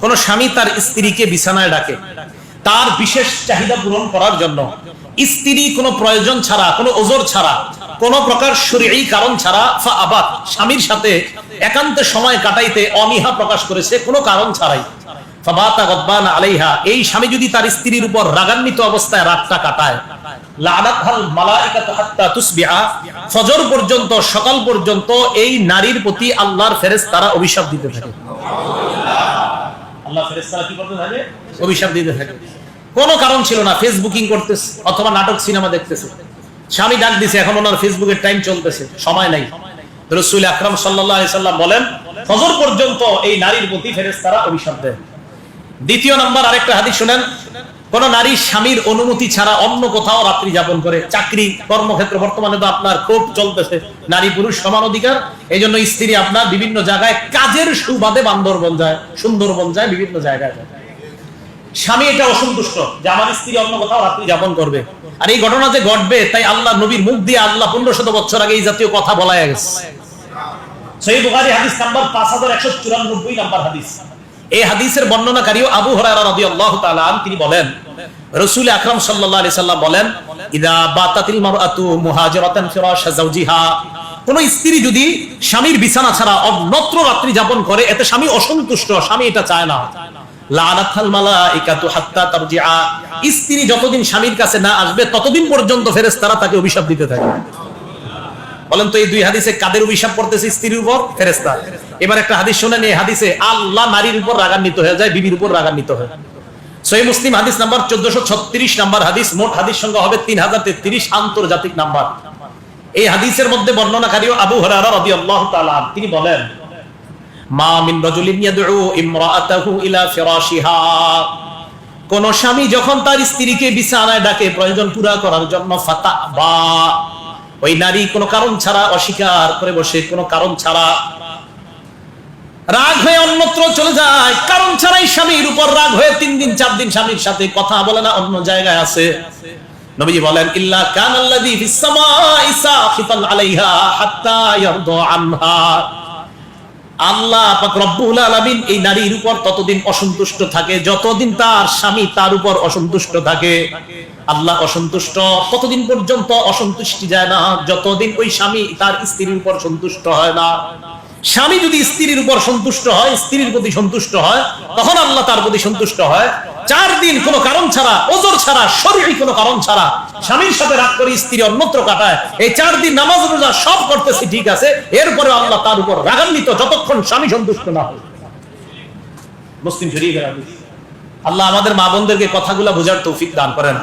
কোন স্বামী তার স্ত্রীকে বিছানায় ডাকে। তার বিশেষ চাহিদা পূরণ করার জন্য। স্ত্রী কোনো প্রয়োজন ছাড়া, কোনো ওজোর ছাড়া, কোন প্রকার শরীরী কারণ ছাড়া, ফা আবাদ, স্বামীর সাথে একান্তে সময় কাটাইতে অনীহা প্রকাশ করেছে কোনো কারণ ছাড়াই। তার অভিশাপ দিতে থাকে। অভিশাপ দিতে থাকে। কোনো কারণ ছিল না ফেসবুকিং করতেছে, অথবা নাটক, সিনেমা দেখতেছে। স্বামী ডাক দিছে, এখন ওনার ফেসবুকের টাইম চলতেছে, সময় নাই। রসুল আকরাম সাল্লাহ সাল্লাম বলেন, ফজর পর্যন্ত এই নারীর প্রতি ফেরেশতারা অভিশাপ দেয় দ্বিতীয় নম্বর আরেকটা হাদিস শুনেন কোন নারী স্বামীর অনুমতি ছাড়া অন্য কোথাও রাত্রি যাপন করে। চাকরি, কর্মক্ষেত্র বর্তমানে তো আপনার খুব চলতেছে। নারী পুরুষ সমান অধিকার। এই জন্য স্ত্রী আপনার বিভিন্ন জায়গায় কাজের সুবাদে বান্দরবন যায়, সুন্দরবন যায়, বিভিন্ন জায়গায় যায়। স্বামী এটা অসন্তুষ্ট যে আমার স্ত্রী অন্য কোথাও রাত্রি যাপন করবে। আর এই ঘটনা যে ঘটবে, তাই আল্লাহ নবীর মুখ দিয়ে আল্লাহ পনেরো শত বছর আগে এই জাতীয় কথা বলা গেছে। সহি বুখারী হাদিস নাম্বার পাঁচ হাজার একশো চুরানব্বই নাম্বার হাদিস। এই হাদিসের বর্ণনাকারী আবু তিনি বলেন, রাসূল আকরাম সাল্লাম বলেন কোন স্ত্রী যদি স্বামীর বিছানা ছাড়া অন্যত্র রাত্রি যাপন করে, এতে স্বামী অসন্তুষ্ট, স্বামী এটা চায় না। কাছে না আসবে, ততদিন পর্যন্ত ফেরেশতারা তাকে অভিশাপ দিতে থাকে। বলেন তো, এই দুই হাদিসে কাদের অভিশাপ করতেছে স্ত্রীর উপর? ফেরেস্তা এবার একটা হাদিস শোনেন এই হাদিসে আল্লাহ নারীর উপর রাগান্বিত হয়ে যায়, বিবির উপর রাগান্বিত হয় সহি মুসলিম হাদিস নাম্বার চোদ্দশো ছত্রিশ নাম্বার হাদিস, মোট হাদিস সংখ্যা হবে তিন হাজার তেত্রিশ আন্তর্জাতিক নাম্বার। এই হাদিসের মধ্যে বর্ণনাকারী আবু তিনি বলেন কোন স্বামী যখন তার স্ত্রীকে বিছানায় ডাকে, প্রয়োজন পুরা করার জন্য বা ওই নারী কোনো কারণ ছাড়া অস্বীকার করে বসে, কোনো কারণ ছাড়া রাগ হয়ে অন্যত্র চলে যায়। কারণ ছাড়াই স্বামীর উপর রাগ হয়ে তিন দিন, চার দিন স্বামীর সাথে কথা বলে না, অন্য জায়গায় আছে। অসন্তুষ্ট থাকে, যতদিন তার স্বামী তার উপর অসন্তুষ্ট থাকে। আল্লাহ অসন্তুষ্ট, ততদিন পর্যন্ত অসন্তুষ্টি যায় না, যতদিন ওই স্বামী তার স্ত্রীর উপর সন্তুষ্ট হয় না। স্বামী যদি স্ত্রীর উপর সন্তুষ্ট হয়, স্ত্রীর প্রতি সন্তুষ্ট হয়, তখন আল্লাহ তার প্রতি সন্তুষ্ট হয়। চার দিন কোনো কারণ ছাড়া, ওজোর ছাড়া শরীরী কোনো কারণ ছাড়া স্বামীর সাথে রাগ করে স্ত্রী অন্যত্র কাটায়। এই চার দিন নামাজ, রোজা সব করতেছে, ঠিক আছে। এরপরে আল্লাহ তার উপর রাগান্বিত যতক্ষণ স্বামী সন্তুষ্ট না হয়। মুসলিম হাদিস। আল্লাহ আমাদের মা বোনদেরকে কথাগুলা বোঝার তৌফিক দান করেন।